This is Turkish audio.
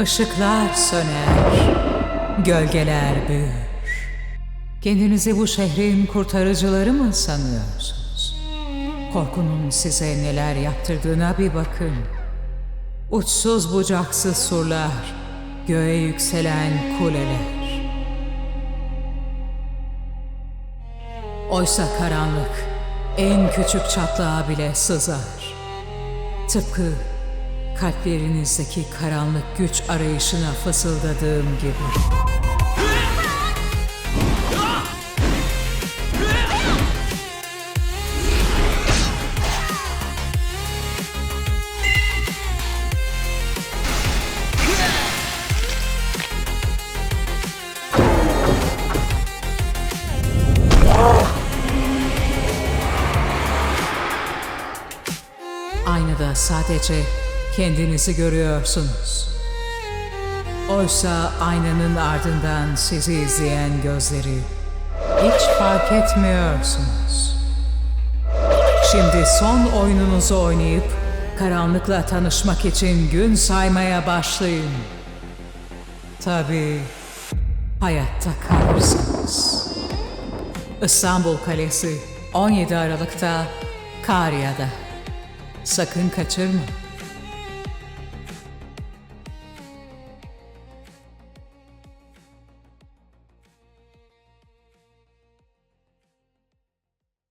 Işıklar söner, gölgeler büyür. Kendinizi bu şehrin kurtarıcıları mı sanıyorsunuz? Korkunun size neler yaptırdığına bir bakın. Uçsuz bucaksız surlar, göğe yükselen kuleler. Oysa karanlık en küçük çatlağa bile sızar. Tıpkı kalplerinizdeki karanlık güç arayışına fısıldadığım gibi. Aynada sadece kendinizi görüyorsunuz. Oysa aynanın ardından sizi izleyen gözleri hiç fark etmiyorsunuz. Şimdi son oyununuzu oynayıp karanlıkla tanışmak için gün saymaya başlayın. Tabii hayatta kalırsınız. İstanbul Kalesi 17 Aralık'ta Karya'da. Sakın kaçırma.